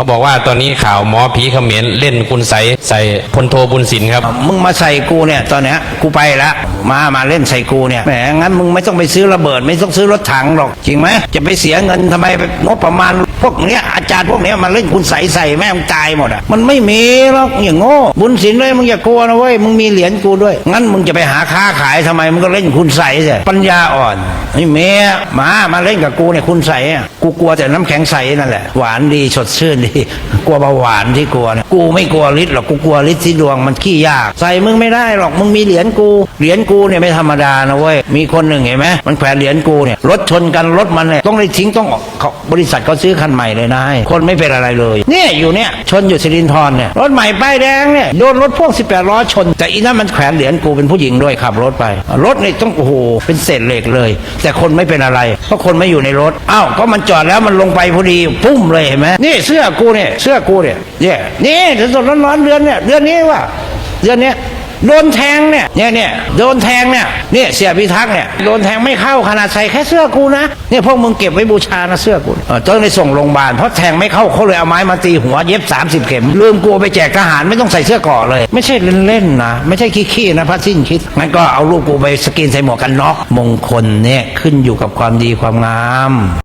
เขาบอกว่าตอนนี้ข่าวหมอผีเขมรเล่นคุณใสใส่พลโทบุญสินครับ มึงมาใส่กูเนี่ยตอนเนี้ยกูไปละมามาเล่นใส่กูเนี่ยแหมงั้นมึงไม่ต้องไปซื้อระเบิด ไม่ต้องซื้อรถถังหรอกจริงไหมจะไปเสียเงินทำไมไปงบประมาณพวกเนี้ยอาจารย์พวกเนี้ยมาเล่นคุณใสใส่แม่งตายหมดอะมันไม่มีหรอกอย่างโง่บุญศิลป์เลยมึงอย่ากลัวนะเว้ยมึงมีเหรียญกูด้วย งั้นมึงจะไปหาค้าขายทำไมมึงก็เล่นคุณใส่สิปัญญาอ่อนไอ้เมียมามาเล่นกับกูเนี่ยคุณใส่ะกูกลัวแต่น้ำแข็งใสนั่นแหละหวานดีสดชื่นดีกลัวเบาหวานที่กลัวเนี่ยกูไม่กลัวฤทธิ์หรอกกูกลัวฤทธิ์ที่ดวงมันขี้ยาก ใส่มึงไม่ได้หรอกมึงมีเหรียญกูเหรียญกูเนี่ยไม่ธรรมดานะเว้ยมีคนหนึ่งเห็นไหมมันแขวนเหรียญกูเนี่ยรถชนกันรถมันเนี่ยต้องได้ทิ้งต้องออกเขาบริษัทเขาซื้อคันใหม่เลยนะคนไม่เป็นอะไรเลยเนี่ยอยู่เนี่ยชนอยู่สิรินทรเนี่ยรถใหม่ป้ายแดงเนี่ยโดนรถพ่วง18ล้อชน แต่อีนั่นมันแขวนเหรียญกูเป็นผู้หญิงด้วยขับรถไป รถเนี่ยต้องโอ้โหเป็นเศษเหล็กเลย แต่คนไม่เป็นอะไรเพราะคนไม่อยู่ในรถอ้าวก็มันจอดแล้วมันลงไปพอดีปุ้มเลยเห็นไหมนี่เสื้อกูเนี่ยเสื้อกูเนี่ยเนี่ยนี่สดร้อนๆเดือนเนี่ยเดือนนี้ว่ะเดือนเนี้ยโดนแทงเนี่ยเนี่ยเนี่ยโดนแทงเนี่ยเนี่ยเสียพิทักษ์เนี่ยโดนแทงไม่เข้าขนาดใส่แค่เสื้อกูนะเนี่ยพวกมึงเก็บไว้บูชานะเสื้อกูเออต้องได้ส่งโรงพยาบาลเพราะแทงไม่เข้าเขาเลยเอาไม้มาตีหัวเย็บ 30 เข็มลืมกลัวไปแจกทหารไม่ต้องใส่เสื้อกราะเลย ไม่ใช่เล่นๆนะไม่ใช่ขี้ๆนะพระสิ้นคิดงั้นก็เอารูปกูไปสกรีนใส่หมวกกันน็อกมงคลเนี่ยขึ้นอยู่กับความดีความงาม